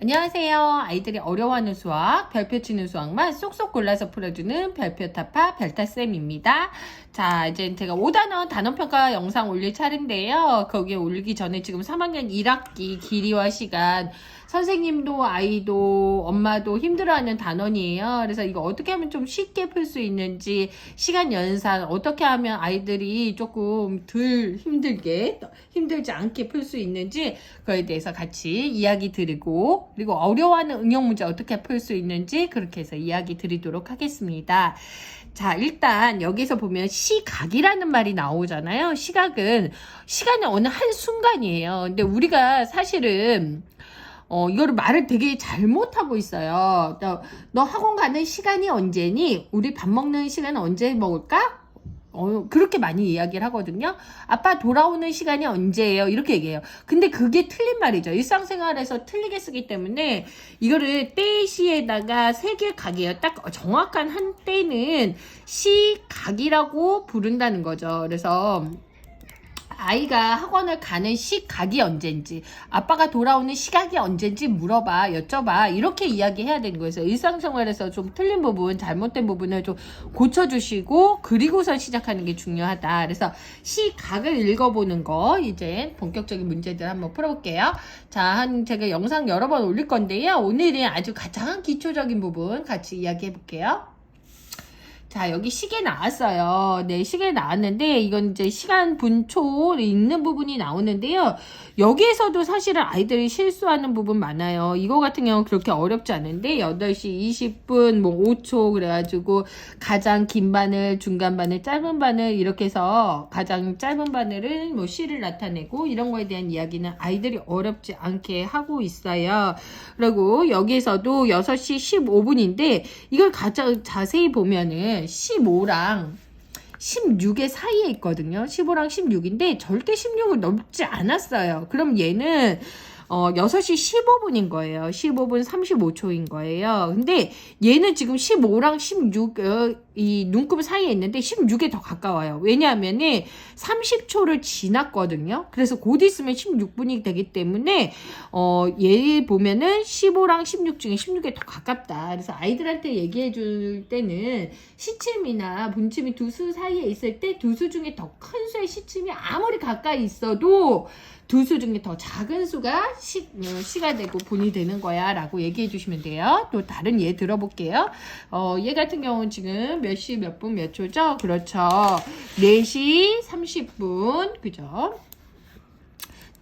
안녕하세요. 아이들이 어려워하는 수학, 별표 치는 수학만 쏙쏙 골라서 풀어주는 별표 타파 별타쌤입니다. 자, 이제 제가 5단원 단원평가 영상 올릴 차례인데요. 거기에 올리기 전에 지금 3학년 1학기 길이와 시간, 선생님도 아이도 엄마도 힘들어하는 단원이에요. 그래서 이거 어떻게 하면 좀 쉽게 풀 수 있는지 시간 연산 어떻게 하면 아이들이 조금 덜 힘들게 힘들지 않게 풀 수 있는지 그거에 대해서 같이 이야기 드리고 그리고 어려워하는 응용 문제 어떻게 풀 수 있는지 그렇게 해서 이야기 드리도록 하겠습니다. 자, 일단 여기서 보면 시각이라는 말이 나오잖아요. 시각은 시간의 어느 한 순간이에요. 근데 우리가 사실은 어, 이거를 말을 되게 잘못하고 있어요. 너, 너 학원 가는 시간이 언제니? 우리 밥 먹는 시간은 언제 먹을까? 어, 그렇게 많이 이야기를 하거든요. 아빠 돌아오는 시간이 언제예요? 이렇게 얘기해요. 근데 그게 틀린 말이죠. 일상생활에서 틀리게 쓰기 때문에 이거를 때시에다가 세 개 각이에요. 딱 정확한 한 때는 시각이라고 부른다는 거죠. 그래서 아이가 학원을 가는 시각이 언젠지, 아빠가 돌아오는 시각이 언젠지 물어봐, 여쭤봐. 이렇게 이야기해야 되는 거예요. 일상생활에서 좀 틀린 부분, 잘못된 부분을 좀 고쳐주시고, 그리고서 시작하는 게 중요하다. 그래서 시각을 읽어보는 거, 이제 본격적인 문제들 한번 풀어볼게요. 자, 한, 제가 영상 여러 번 올릴 건데요. 오늘은 아주 가장 기초적인 부분 같이 이야기해 볼게요. 자, 여기 시계 나왔어요. 네, 시계 나왔는데, 이건 이제 시간 분초 읽는 부분이 나오는데요. 여기에서도 사실은 아이들이 실수하는 부분 많아요. 이거 같은 경우는 그렇게 어렵지 않은데, 8시 20분, 뭐 5초, 그래가지고, 가장 긴 바늘, 중간 바늘, 짧은 바늘, 이렇게 해서 가장 짧은 바늘은 뭐 시를 나타내고, 이런 거에 대한 이야기는 아이들이 어렵지 않게 하고 있어요. 그리고 여기에서도 6시 15분인데, 이걸 가장 자세히 보면은, 15랑 16의 사이에 있거든요. 15랑 16인데 절대 16을 넘지 않았어요. 그럼 얘는 어, 6시 15분인 거예요. 15분 35초인 거예요. 근데 얘는 지금 15랑 16, 어, 이 눈금 사이에 있는데 16에 더 가까워요. 왜냐하면은 30초를 지났거든요. 그래서 곧 있으면 16분이 되기 때문에, 어, 얘 보면은 15랑 16 중에 16에 더 가깝다. 그래서 아이들한테 얘기해 줄 때는 시침이나 분침이 두 수 사이에 있을 때 두 수 중에 더 큰 수의 시침이 아무리 가까이 있어도 두 수 중에 더 작은 수가 시, 어, 시가 되고 분이 되는 거야 라고 얘기해 주시면 돼요. 또 다른 예 들어볼게요. 어, 얘 같은 경우는 지금 몇 시 몇 분몇 초죠? 그렇죠. 4시 30분. 그죠?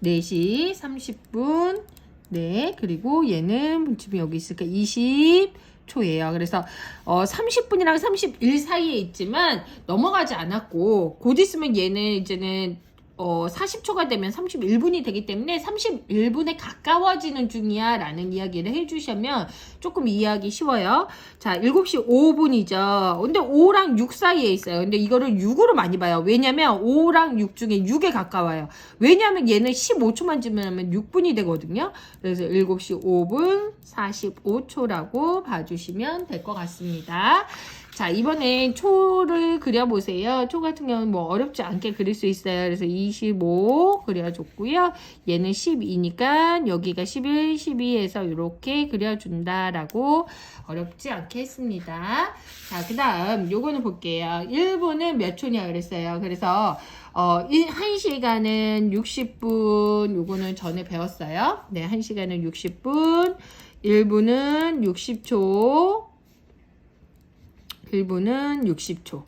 4시 30분. 네. 그리고 얘는 분침이 여기 있으니까 20 초예요. 그래서 어 30분이랑 31 사이에 있지만 넘어가지 않았고 곧 있으면 얘는 이제는 어, 40초가 되면 31분이 되기 때문에 31분에 가까워지는 중이야 라는 이야기를 해주시면 조금 이해하기 쉬워요. 자, 7시 5분이죠. 근데 5랑 6 사이에 있어요. 근데 이거를 6으로 많이 봐요. 왜냐면 5랑 6 중에 6에 가까워요. 왜냐면 얘는 15초만 지나면 6분이 되거든요. 그래서 7시 5분 45초라고 봐주시면 될 것 같습니다. 자, 이번엔 초를 그려보세요. 초 같은 경우는 뭐 어렵지 않게 그릴 수 있어요. 그래서 25 그려줬고요. 얘는 12니까 여기가 11, 12에서 이렇게 그려준다라고 어렵지 않게 했습니다. 자, 그 다음 요거는 볼게요. 1분은 몇 초냐 그랬어요. 그래서 어, 1시간은 60분, 요거는 전에 배웠어요. 네, 1시간은 60분, 1분은 60초, 1분은 60초.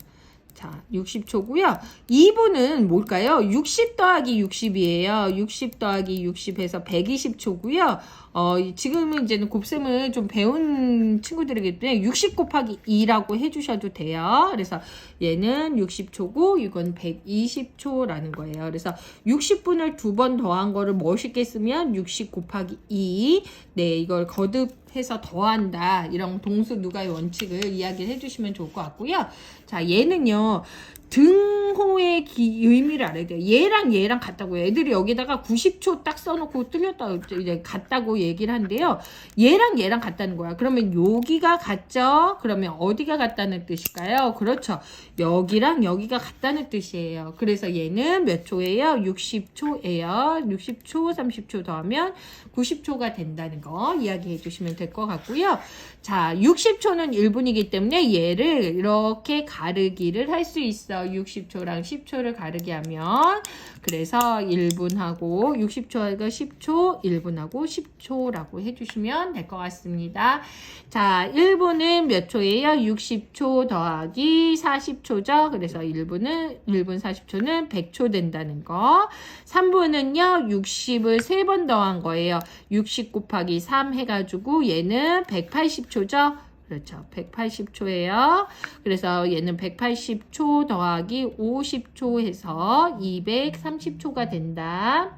자, 60초고요. 2분은 뭘까요? 60 더하기 60이에요. 60 더하기 60 해서 120초고요. 어, 지금은 이제는 곱셈을 좀 배운 친구들이기 때문에 60 곱하기 2라고 해주셔도 돼요. 그래서 얘는 60초고 이건 120초라는 거예요. 그래서 60분을 두 번 더한 거를 멋있게 쓰면 60 곱하기 2. 네, 이걸 거듭해서 더한다. 이런 동수 누가의 원칙을 이야기를 해주시면 좋을 것 같고요. 자, 얘는요. も 등호의 기- 의미를 알아야 돼요. 얘랑 얘랑 같다고 애들이 여기다가 90초 딱 써놓고 틀렸다 이제 같다고 얘기를 한대요. 얘랑 얘랑 같다는 거야. 그러면 여기가 같죠? 그러면 어디가 같다는 뜻일까요? 그렇죠. 여기랑 여기가 같다는 뜻이에요. 그래서 얘는 몇 초예요? 60초예요. 60초, 30초 더하면 90초가 된다는 거 이야기해 주시면 될 것 같고요. 자, 60초는 1분이기 때문에 얘를 이렇게 가르기를 할 수 있어. 60초랑 10초를 가르기 하면. 그래서 1분하고 60초하고 10초, 1분하고 10초라고 해주시면 될 것 같습니다. 자, 1분은 몇 초예요? 60초 더하기 40초죠. 그래서 1분은, 1분 40초는 100초 된다는 거. 3분은요, 60을 3번 더한 거예요. 60 곱하기 3 해가지고 얘는 180초죠. 그렇죠. 180초예요. 그래서 얘는 180초 더하기 50초 해서 230초가 된다.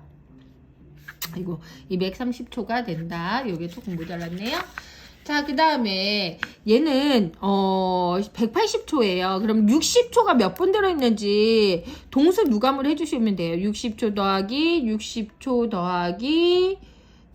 아이고, 230초가 된다. 여기 조금 모자랐네요. 자, 그 다음에 얘는 어 180초예요. 그럼 60초가 몇 분 들어있는지 동수 유감을 해주시면 돼요. 60초 더하기 60초 더하기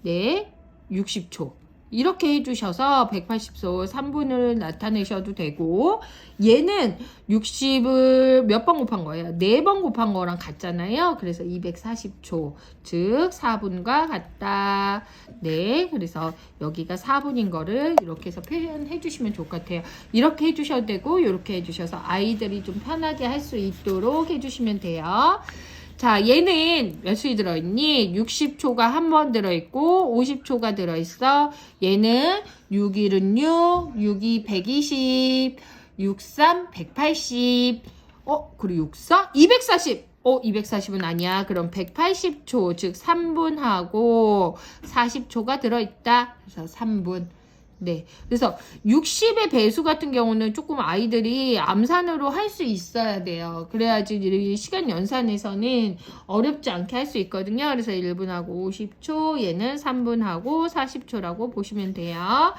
네 60초. 이렇게 해주셔서 180소 3분을 나타내셔도 되고 얘는 60을 몇 번 곱한 거예요? 4번 곱한 거랑 같잖아요. 그래서 240초 즉 4분과 같다. 네 그래서 여기가 4분인 거를 이렇게 해서 표현해 주시면 좋을 것 같아요. 이렇게 해주셔도 되고 이렇게 해주셔서 아이들이 좀 편하게 할 수 있도록 해주시면 돼요. 자, 얘는 몇 수이 들어있니? 60초가 한 번 들어있고, 50초가 들어있어. 얘는 6일은 6, 6이 120, 63, 180, 어, 그리고 64? 240! 어, 240은 아니야. 그럼 180초, 즉 3분하고 40초가 들어있다. 그래서 3분. 네. 그래서 60의 배수 같은 경우는 조금 아이들이 암산으로 할 수 있어야 돼요. 그래야지 이 시간 연산에서는 어렵지 않게 할 수 있거든요. 그래서 1분하고 50초, 얘는 3분하고 40초라고 보시면 돼요.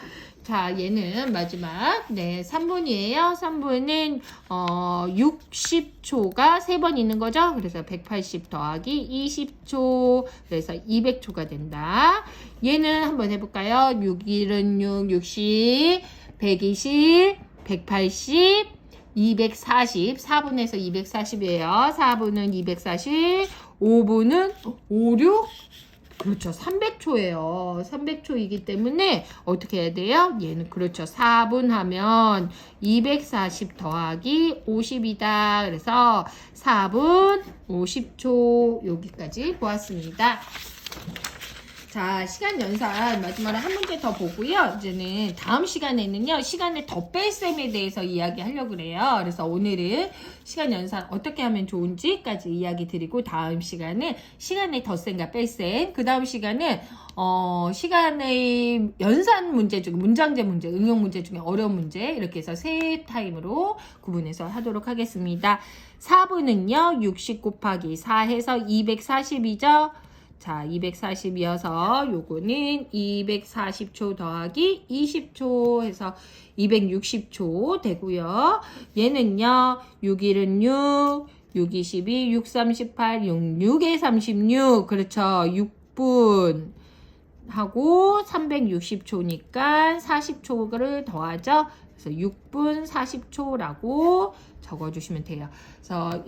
자, 얘는 마지막, 네, 3분이에요. 3분은, 어, 60초가 3번 있는 거죠? 그래서 180 더하기 20초, 그래서 200초가 된다. 얘는 한번 해볼까요? 6일은 6, 60, 120, 180, 240, 4분에서 240이에요. 4분은 240, 5분은 5, 6, 그렇죠. 300초예요. 300초이기 때문에 어떻게 해야 돼요? 얘는 그렇죠. 4분 하면 240 더하기 50이다. 그래서 4분 50초 여기까지 보았습니다. 자, 시간 연산 마지막으로 한 문제 더 보고요. 이제는 다음 시간에는요, 시간을 더 뺄 셈에 대해서 이야기하려고 그래요. 그래서 오늘은 시간 연산 어떻게 하면 좋은지까지 이야기 드리고, 다음 시간은 시간의 덧셈과 뺄셈, 그 다음 시간은 어, 시간의 연산 문제 중에 문장제 문제, 응용 문제 중에 어려운 문제 이렇게 해서 세 타임으로 구분해서 하도록 하겠습니다. 4분은요, 60 곱하기 4 해서 240이죠. 자, 240 이어서 요거는 240초 더하기 20초 해서 260초 되고요. 얘는요. 6일은 6, 6, 22, 6, 38, 6, 6에 36. 그렇죠. 6분 하고 360초니까 40초를 더하죠. 그래서 6분 40초라고 적어주시면 돼요. 그래서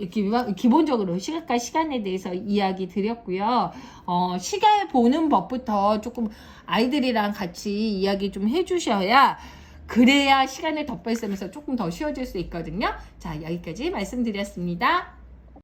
기본적으로 시간과 시간에 대해서 이야기 드렸고요. 어, 시간 보는 법부터 조금 아이들이랑 같이 이야기 좀 해주셔야 그래야 시간을 덧뺄 쓰면서 조금 더 쉬워질 수 있거든요. 자, 여기까지 말씀드렸습니다.